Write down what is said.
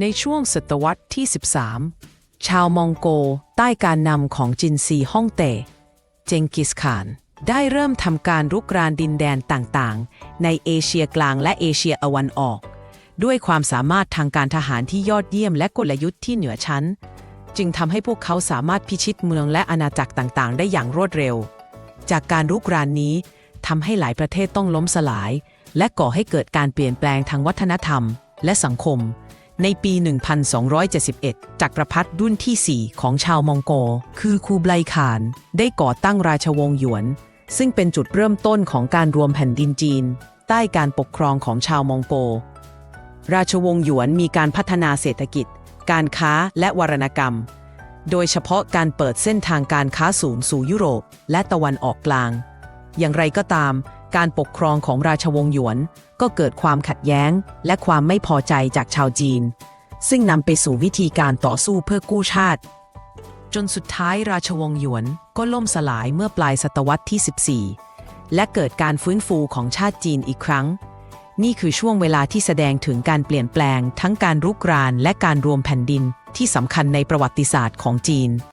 ในช่วงศตวรรษที่ 13 ชาวมองโกใต้การนำของจินซีฮ่องเต้เจงกิสข่าน ได้เริ่มทำการรุกรานดินแดนต่างๆ ในเอเชียกลางและเอเชียตะวันออก ด้วยความสามารถทางการทหารที่ยอดเยี่ยมและกลยุทธ์ที่เหนือชั้น จึงทำให้พวกเขาสามารถพิชิตเมืองและอาณาจักรต่างๆ ได้อย่างรวดเร็ว จากการรุกรานนี้ทำให้หลายประเทศต้องล้มสลาย และก่อให้เกิดการเปลี่ยนแปลงทางวัฒนธรรม และสังคม ในปี 1271 จักรพรรดิรุ่นที่ 4 ของชาวมองโก คือคูไลขาน ได้ก่อตั้งราชวงศ์หยวน ซึ่งเป็นจุดเริ่มต้นของการรวมแผ่นดินจีน ใต้การปกครองของชาวมองโก ราชวงศ์หยวนมีการพัฒนาเศรษฐกิจ การค้าและวรรณกรรม โดยเฉพาะการเปิดเส้นทางการค้าสูงสู่ยุโรป และตะวันออกกลาง อย่างไรก็ตาม การปกครองของราชวงศ์หยวน ก็เกิดความขัดแย้ง และความไม่พอใจจากชาวจีน ซึ่งนำไปสู่วิธีการต่อสู้เพื่อกู้ชาติ จนสุดท้ายราชวงศ์หยวนก็ล่มสลายเมื่อปลายศตวรรษที่ 14 และเกิดการฟื้นฟูของชาติจีนอีกครั้ง นี่คือช่วงเวลาที่แสดงถึงการเปลี่ยนแปลง ทั้งการรุกรานและการรวมแผ่นดินที่สำคัญในประวัติศาสตร์ของจีน